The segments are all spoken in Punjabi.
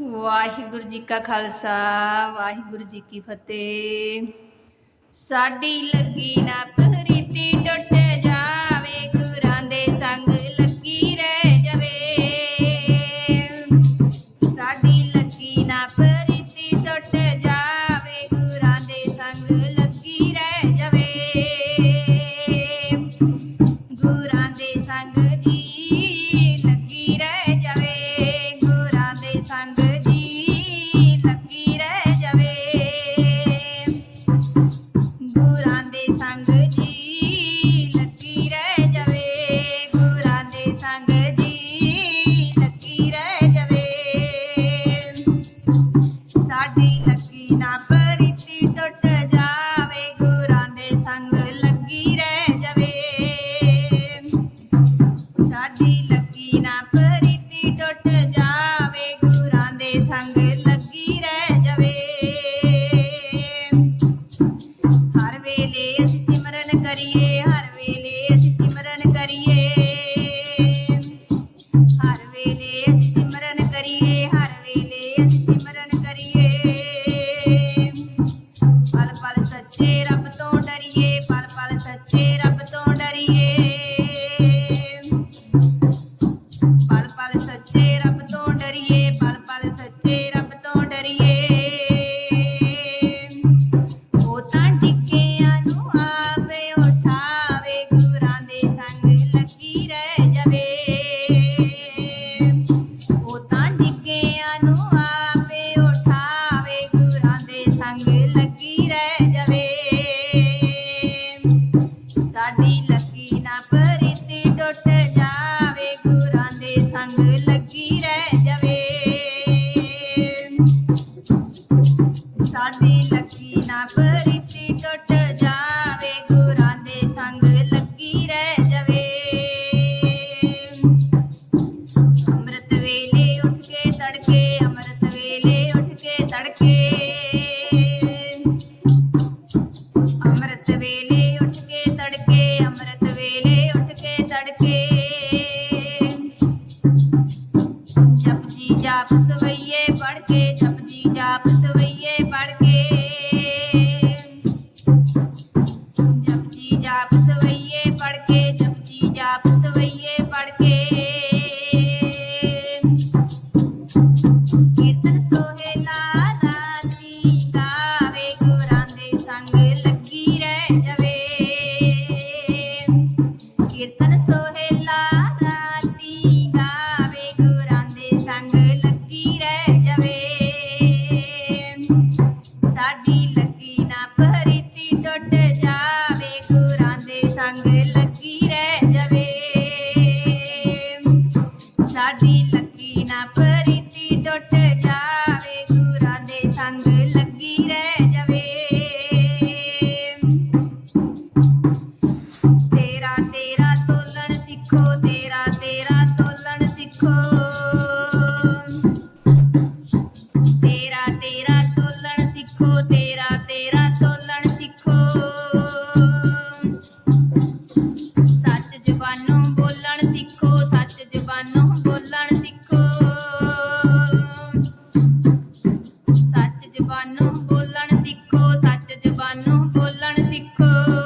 ਵਾਹਿਗੁਰੂ ਜੀ ਕਾ ਖਾਲਸਾ ਵਾਹਿਗੁਰੂ ਜੀ ਕੀ ਫਤਿਹ। ਸਾਡੀ ਲੱਗੀ ਨਾ ਪ੍ਰੀਤੀ ਟੁੱਟੇ पढ़ के जपजी जाप सवैये पढ़ के कीर्तन सोहेला राती का वे लगी रहे। Oh.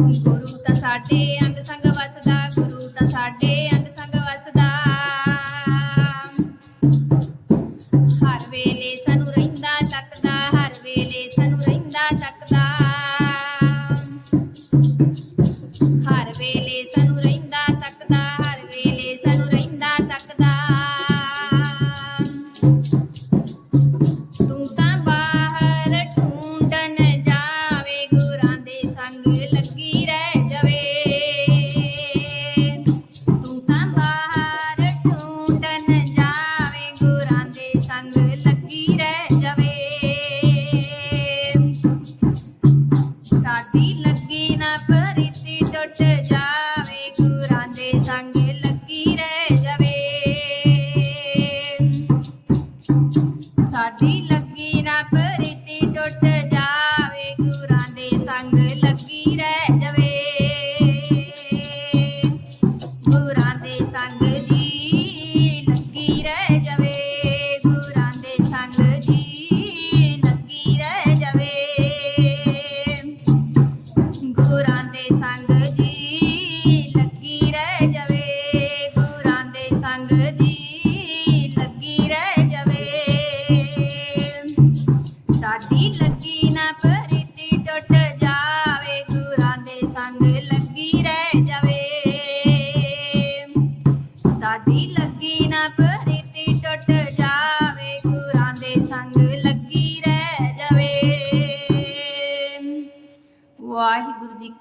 ਗੁਰੂ ਤਾਂ ਸਾਡੇ ਅੰਗ ਸੰਗ ਵਸਦਾ, ਗੁਰੂ ਤਾਂ ਸਾਡੇ ਅੰਗ ਸੰਗ ਵਸਦਾ। ਹਰ ਵੇਲੇ ਸਾਨੂੰ ਰਹਿੰਦਾ, ਤੱਕਦਾ, ਹਰ ਵੇਲੇ ਸਾਨੂੰ ਰਹਿੰਦਾ ਤੱਕ